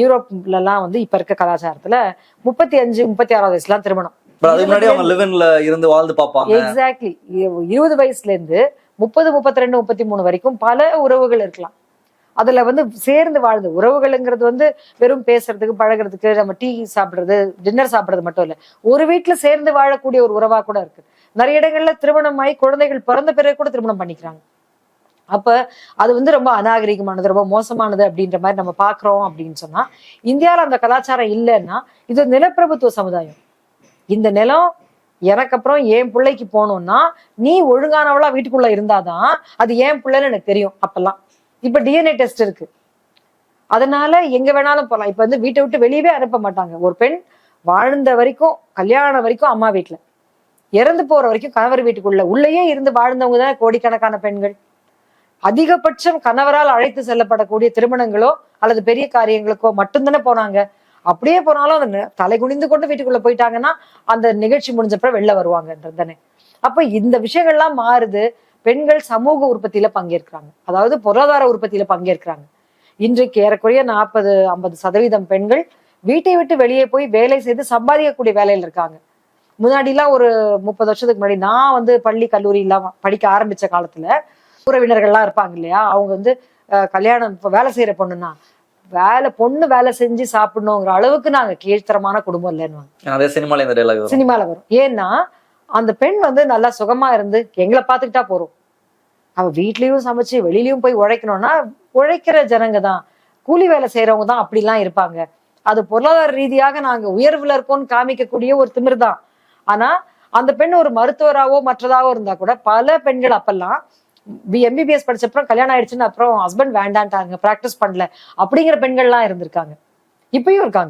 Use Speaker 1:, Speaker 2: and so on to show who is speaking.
Speaker 1: யூரோப்லலாம் வந்து இப்ப இருக்க கலாச்சாரத்துல முப்பத்தி அஞ்சு முப்பத்தி ஆறாவது வயசுலாம் திருமணம்
Speaker 2: இருந்து வாழ்ந்து பார்ப்பாங்க.
Speaker 1: எக்ஸாக்ட்லி இருபது வயசுல இருந்து முப்பது முப்பத்தி ரெண்டு முப்பத்தி மூணு வரைக்கும் பல உறவுகள் இருக்கலாம். அதுல வந்து சேர்ந்து வாழ்ந்து உறவுகள்ங்கிறது வந்து வெறும் பேசுறதுக்கு பழகுறதுக்கு நம்ம டீ சாப்பிடுறது டின்னர் சாப்பிடுறது மட்டும் இல்ல ஒரு வீட்டுல சேர்ந்து வாழக்கூடிய ஒரு உறவா கூட இருக்கு. நிறைய இடங்கள்ல திருமணமாயி குழந்தைகள் பிறந்த பிறகு கூட திருமணம் பண்ணிக்கிறாங்க. அப்ப அது வந்து ரொம்ப அநாகரிகமானது ரொம்ப மோசமானது அப்படின்ற மாதிரி நம்ம பாக்குறோம் அப்படின்னு சொன்னா இந்தியாவில் அந்த கலாச்சாரம் இல்லைன்னா இது நிலப்பிரபுத்துவ சமுதாயம். இந்த நிலம் எனக்கு அப்புறம் என் பிள்ளைக்கு போகணும்னா நீ ஒழுங்கானவளா வீட்டுக்குள்ள இருந்தாதான் அது என் பிள்ளைன்னு எனக்கு தெரியும் அப்பெல்லாம். இப்ப டிஎன்ஏ டெஸ்ட் இருக்கு. அதனால எங்க வேணாலும் போகலாம் இப்ப வந்து வீட்டை விட்டு வெளியவே அனுப்ப மாட்டாங்க. ஒரு பெண் வாழ்ந்த வரைக்கும் கல்யாணம் வரைக்கும் அம்மா வீட்டுல இறந்து போற வரைக்கும் கணவர் வீட்டுக்குள்ள உள்ளேயே இருந்து வாழ்ந்தவங்க தான் கோடிக்கணக்கான பெண்கள். அதிகபட்சம் கணவரால் அழைத்து செல்லப்படக்கூடிய திருமணங்களோ அல்லது பெரிய காரியங்களுக்கோ மட்டும்தானே போனாங்க. அப்படியே போனாலும் அந்த தலை குனிந்து கொண்டு வீட்டுக்குள்ள போயிட்டாங்கன்னா அந்த நிகழ்ச்சி முடிஞ்சப்பறம் வெளில வருவாங்கன்றது தானே. அப்ப இந்த விஷயங்கள்லாம் மாறுது. பெண்கள் சமூக உற்பத்தியில பங்கேற்கிறாங்க. அதாவது பொருளாதார உற்பத்தியில பங்கேற்கிறாங்க. இன்றைக்கு ஏறக்குறைய நாற்பது ஐம்பது சதவீதம் பெண்கள் வீட்டை விட்டு வெளியே போய் வேலை செய்து சம்பாதிக்கக்கூடிய வேலையில இருக்காங்க. முன்னாடிலாம் ஒரு முப்பது வருஷத்துக்கு முன்னாடி நான் வந்து பள்ளி கல்லூரி எல்லாம் படிக்க ஆரம்பிச்ச காலத்துல உறவினர்கள்லாம் இருப்பாங்க இல்லையா? அவங்க வந்து கல்யாணம் இப்ப வேலை செய்யற பொண்ணுன்னா வேலை பொண்ணு வேலை செஞ்சு சாப்பிடணுங்கிற அளவுக்கு நாங்க கீழ்த்தரமான குடும்பம் இல்லைன்னு
Speaker 2: சினிமால இந்த டைலாக் வரும்.
Speaker 1: சினிமால வரும். ஏன்னா அந்த பெண் வந்து நல்லா சுகமா இருந்து எங்களை பார்த்துக்கிட்டா போறோம் அவ வீட்லயும் சமைச்சு வெளியிலயும் போய் உழைக்கணும்னா உழைக்கிற ஜனங்க தான். கூலி வேலை செய்யறவங்க தான் அப்படிலாம் இருப்பாங்க. அது பொருளாதார ரீதியாக நாங்க உயர்வுல இருக்கோம்னு காமிக்கக்கூடிய ஒரு திமிர் தான். ஆனா அந்த பெண் ஒரு மருத்துவராவோ மற்றதாவோ இருந்தா கூட பல பெண்கள் அப்பெல்லாம் எம்பிபிஎஸ் படிச்ச அப்புறம் கல்யாணம் ஆயிடுச்சுன்னு அப்புறம் ஹஸ்பண்ட் வேண்டான்ட்டாங்க ப்ராக்டிஸ் பண்ணல. அப்படிங்கிற பெண்கள்லாம் இருந்திருக்காங்க. இப்பயும் இருக்காங்க.